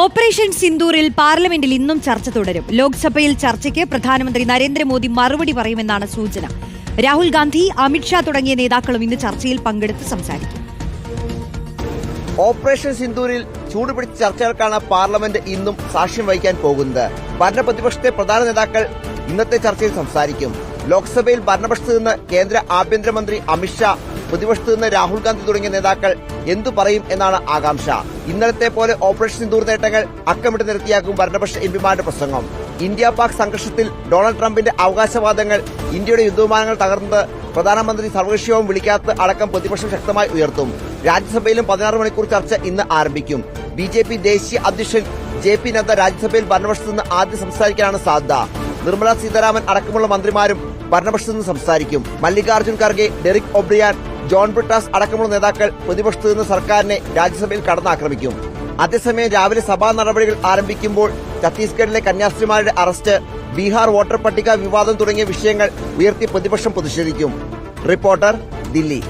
Operation സിന്ദൂറിൽ പാർലമെന്റിൽ ഇന്നും ചർച്ച തുടരും. ലോക്സഭയിൽ ചർച്ചയ്ക്ക് പ്രധാനമന്ത്രി നരേന്ദ്രമോദി മറുപടി പറയുമെന്നാണ് സൂചന. രാഹുൽ ഗാന്ധി അമിത്ഷാ തുടങ്ങിയ നേതാക്കളും ഇന്ന് ചർച്ചയിൽ പങ്കെടുത്ത് സംസാരിക്കും. ഓപ്പറേഷൻ സിന്ദൂരിൽ ചൂടുപിടിച്ച ചർച്ചകൾക്കാണ് പാർലമെന്റ് ഇന്നും സാക്ഷ്യം വഹിക്കാൻ പോകുന്നത്. ഭരണപ്രതിപക്ഷത്തെ പ്രധാന നേതാക്കൾ ഇന്നത്തെ ചർച്ചയിൽ സംസാരിക്കും. ലോക്സഭയിൽ ഭരണപക്ഷത്ത് നിന്ന് കേന്ദ്ര ആഭ്യന്തരമന്ത്രി അമിത്ഷാ പ്രതിപക്ഷത്ത് നിന്ന് രാഹുൽ ഗാന്ധി തുടങ്ങിയ നേതാക്കൾ എന്തു പറയും എന്നാണ് ആകാംക്ഷ. ഇന്നലത്തെ പോലെ ഓപ്പറേഷൻ സിന്ദൂർ നേട്ടങ്ങൾ അക്കമിട്ട് നിരത്തിയാക്കും ഭരണപക്ഷ എംപിമാരുടെ പ്രസംഗം. ഇന്ത്യ പാക് സംഘർഷത്തിൽ ഡൊണാൾഡ് ട്രംപിന്റെ അവകാശവാദങ്ങൾ ഇന്ത്യയുടെ യുദ്ധവിമാനങ്ങൾ തകർന്നത് പ്രധാനമന്ത്രി സർവകക്ഷിയോഗം വിളിക്കാത്ത അടക്കം പ്രതിപക്ഷം ശക്തമായി ഉയർത്തും. രാജ്യസഭയിലും പതിനാറ് മണിക്കൂർ ചർച്ച ഇന്ന് ആരംഭിക്കും. ബി ജെ പി ദേശീയ അധ്യക്ഷൻ ജെ പി നദ്ദ രാജ്യസഭയിൽ ഭരണപക്ഷത്ത് നിന്ന് ആദ്യം സംസാരിക്കാനാണ് സാധ്യത. നിർമ്മല സീതാരാമൻ അടക്കമുള്ള മന്ത്രിമാരും ഭരണപക്ഷത്ത് നിന്ന് സംസാരിക്കും. Mallikarjun Kharge Derek O'Brien John Brittas അടക്കമുള്ള നേതാക്കൾ പ്രതിപക്ഷത്തു നിന്ന് സർക്കാരിനെ രാജ്യസഭയിൽ കടന്നാക്രമിക്കും. അതേസമയം രാവിലെ സഭാ നടപടികൾ ആരംഭിക്കുമ്പോൾ ഛത്തീസ്ഗഡിലെ കന്യാസ്ത്രീമാരുടെ അറസ്റ്റ് ബീഹാർ വോട്ടർ പട്ടിക വിവാദം തുടങ്ങിയ വിഷയങ്ങൾ ഉയർത്തി പ്രതിപക്ഷം പ്രതിഷേധിക്കും. റിപ്പോർട്ടർ ദില്ലി.